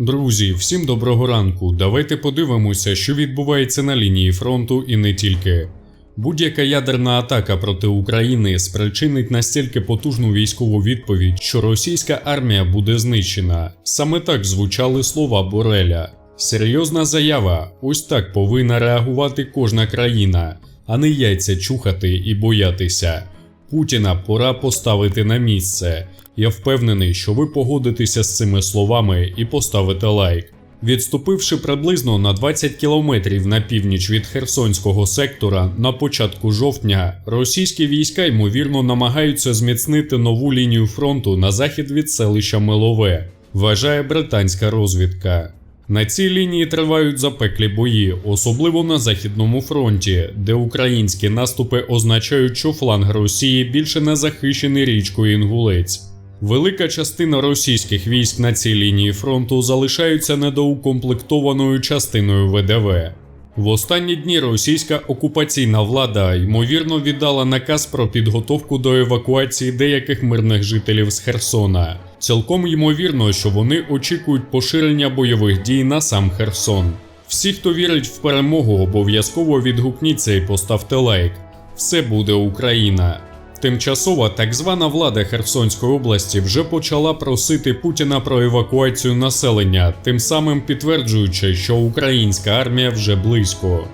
Друзі, всім доброго ранку. Давайте подивимося, що відбувається на лінії фронту і не тільки. Будь-яка ядерна атака проти України спричинить настільки потужну військову відповідь, що російська армія буде знищена. Саме так звучали слова Бореля. Серйозна заява. Ось так повинна реагувати кожна країна, а не яйця чухати і боятися. Путіна пора поставити на місце. Я впевнений, що ви погодитеся з цими словами і поставите лайк. Відступивши приблизно на 20 кілометрів на північ від Херсонського сектора на початку жовтня, російські війська ймовірно намагаються зміцнити нову лінію фронту на захід від селища Милове, вважає британська розвідка. На цій лінії тривають запеклі бої, особливо на західному фронті, де українські наступи означають, що фланг Росії більше не захищений річкою Інгулець. Велика частина російських військ на цій лінії фронту залишаються недоукомплектованою частиною ВДВ. В останні дні російська окупаційна влада ймовірно віддала наказ про підготовку до евакуації деяких мирних жителів з Херсона. Цілком ймовірно, що вони очікують поширення бойових дій на сам Херсон. Всі, хто вірить в перемогу, обов'язково відгукніться і поставте лайк. Все буде Україна. Тимчасова так звана влада Херсонської області вже почала просити Путіна про евакуацію населення, тим самим підтверджуючи, що українська армія вже близько.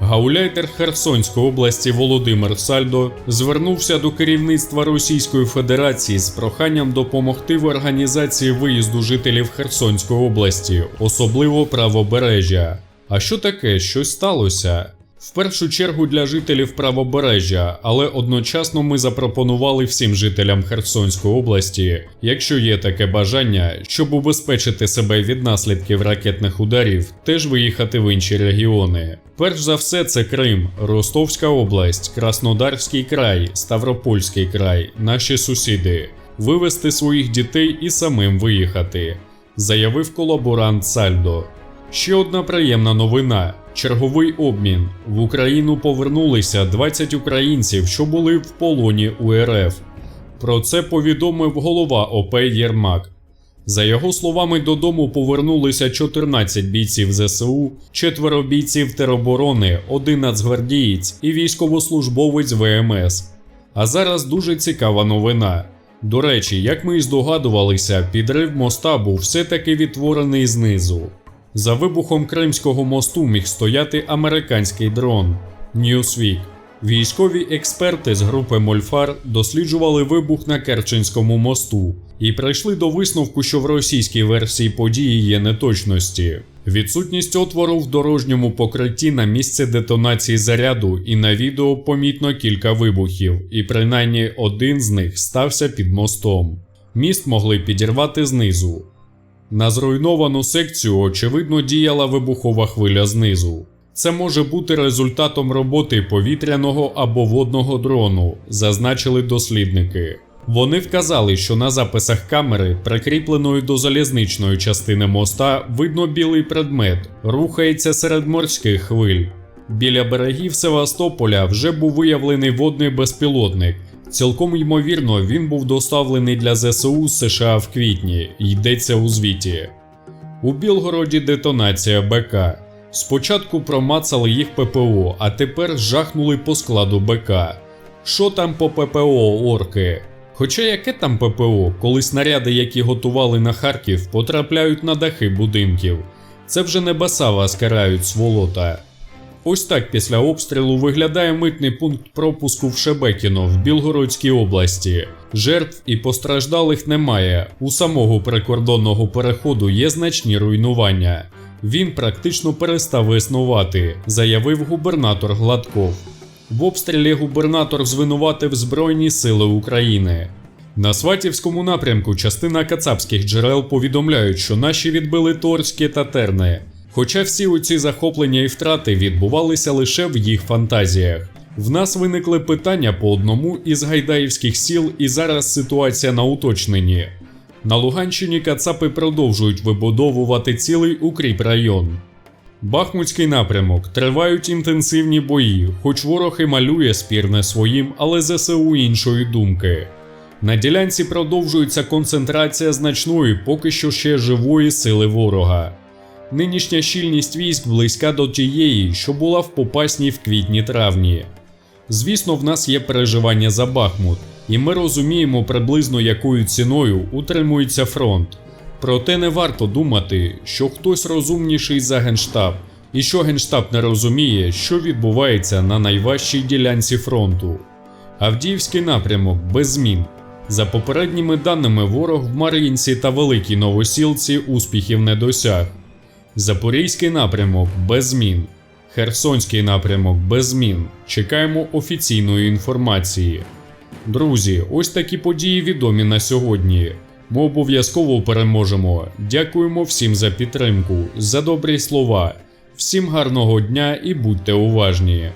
Гауляйтер Херсонської області Володимир Сальдо звернувся до керівництва Російської Федерації з проханням допомогти в організації виїзду жителів Херсонської області, особливо правобережжя. А що таке щось сталося? В першу чергу для жителів правобережжя, але одночасно ми запропонували всім жителям Херсонської області, якщо є таке бажання, щоб убезпечити себе від наслідків ракетних ударів, теж виїхати в інші регіони. Перш за все, це Крим, Ростовська область, Краснодарський край, Ставропольський край, наші сусіди, вивезти своїх дітей і самим виїхати, заявив колаборант Сальдо. Ще одна приємна новина. Черговий обмін в Україну повернулися 20 українців, що були в полоні у РФ. Про це повідомив голова ОП Єрмак. За його словами, додому повернулися 14 бійців ЗСУ, четверо бійців тероборони, один нацгвардієць і військовослужбовець ВМС. А зараз дуже цікава новина. До речі, як ми і здогадувалися, підрив моста був все-таки відтворений знизу. За вибухом Кримського мосту міг стояти американський дрон Newsweek. Військові експерти з групи Мольфар досліджували вибух на Керченському мосту і прийшли до висновку, що в російській версії події є неточності. Відсутність отвору в дорожньому покритті на місце детонації заряду, і на відео помітно кілька вибухів, і принаймні один з них стався під мостом. Міст могли підірвати знизу. На зруйновану секцію, очевидно, діяла вибухова хвиля знизу. Це може бути результатом роботи повітряного або водного дрону, зазначили дослідники. Вони вказали, що на записах камери, прикріпленої до залізничної частини моста, видно білий предмет, рухається серед морських хвиль. Біля берегів Севастополя вже був виявлений водний безпілотник. Цілком ймовірно, він був доставлений для ЗСУ з США в квітні, йдеться у звіті. У Білгороді детонація БК. Спочатку промацали їх ППО, а тепер жахнули по складу БК. Що там по ППО орки? Хоча яке там ППО, коли снаряди, які готували на Харків, потрапляють на дахи будинків. Це вже небеса вас карають сволота. Ось так після обстрілу виглядає митний пункт пропуску в Шебекіно в Білгородській області. Жертв і постраждалих немає. У самого прикордонного переходу є значні руйнування. Він практично перестав існувати, заявив губернатор Гладков. В обстрілі губернатор звинуватив Збройні Сили України. На Сватівському напрямку частина кацапських джерел повідомляють, що наші відбили Торське та Терне. Хоча всі оці захоплення і втрати відбувалися лише в їх фантазіях. В нас виникли питання по одному із гайдаївських сіл, і зараз ситуація на уточненні. На Луганщині Кацапи продовжують вибудовувати цілий укріп район. Бахмутський напрямок тривають інтенсивні бої, хоч ворог і малює спірне своїм, але ЗСУ іншої думки. На ділянці продовжується концентрація значної, поки що ще живої сили ворога. Нинішня щільність військ близька до тієї, що була в Попасній в квітні-травні. Звісно, в нас є переживання за Бахмут, і ми розуміємо приблизно якою ціною утримується фронт. Проте не варто думати, що хтось розумніший за Генштаб, і що Генштаб не розуміє, що відбувається на найважчій ділянці фронту. Авдіївський напрямок без змін. За попередніми даними, ворог в Мар'їнці та Великій Новосілці успіхів не досяг. Запорізький напрямок без змін. Херсонський напрямок без змін. Чекаємо офіційної інформації. Друзі, ось такі події відомі на сьогодні. Ми обов'язково переможемо. Дякуємо всім за підтримку, за добрі слова. Всім гарного дня і будьте уважні.